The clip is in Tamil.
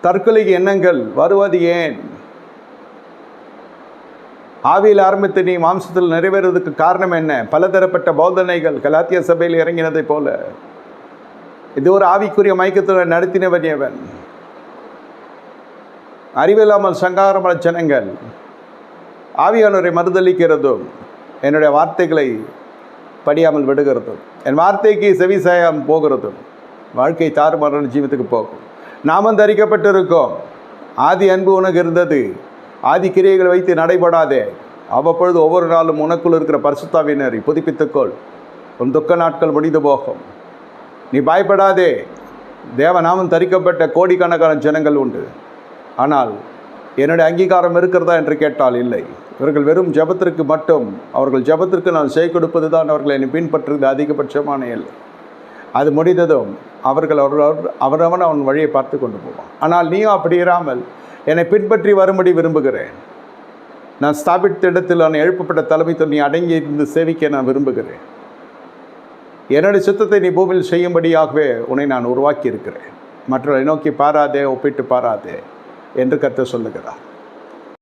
தற்கொலை எண்ணங்கள் வருவது ஏன்? ஆவியில் ஆரம்பித்து நீ மாம்சத்தில் நிறைவேறுவதற்கு காரணம் என்ன? பலதரப்பட்ட போதனைகள் கலாத்திய சபையில் இறங்கினதைப் போல. இது ஒரு ஆவிக்குரிய மயக்கத்துடன் நடத்தினவன் எவன்? அறிவில்லாமல் சங்காரமல ஜனங்கள் ஆவியானோரை மறுதளிக்கிறதும் என்னுடைய வார்த்தைகளை படியாமல் விடுகிறதும் என் வார்த்தைக்கு செவிசாயம் போகிறதும் வாழ்க்கை தாறுமாறான ஜீவத்துக்கு போகும். நாமும் தரிக்கப்பட்டிருக்கோம். ஆதி அன்பு உனக்கு இருந்தது. ஆதி கிரியைகளை வைத்து நடைபடாதே. அவ்வப்பொழுது ஒவ்வொரு நாளும் உனக்குள் இருக்கிற பரிசுத்தாவினரை புதுப்பித்துக்கொள். உன் துக்க நாட்கள் முடிந்து போகும். நீ பயப்படாதே. தேவ நாமும் தரிக்கப்பட்ட கோடிக்கணக்கான ஜனங்கள் உண்டு. ஆனால் என்னுடைய அங்கீகாரம் இருக்கிறதா என்று கேட்டால் இல்லை. இவர்கள் வெறும் ஜெபத்திற்கு மட்டும். அவர்கள் ஜெபத்திற்கு நான் செய்ய கொடுப்பது தான் அவர்களை என்னை பின்பற்றுவது அதிகபட்சமான இல்லை அது முடிந்ததும் அவர்கள் அவர்கள் அவரவன் அவன் வழியை பார்த்து கொண்டு போவான். ஆனால் நீயும் அப்படி இராமல் என்னை பின்பற்றி வரும்படி விரும்புகிறேன். நான் ஸ்தாபித்த இடத்தில் நான் எழுப்பப்பட்ட தலைமை நீ அடங்கி இருந்து சேவிக்க நான் விரும்புகிறேன். என்னுடைய சுத்தத்தை நீ பூமியில் செய்யும்படியாகவே உன்னை நான் உருவாக்கி இருக்கிறேன் மற்றவரை நோக்கி பாராதே ஒப்பிட்டு பாராதே என்று கற்று சொல்லுகிறார்.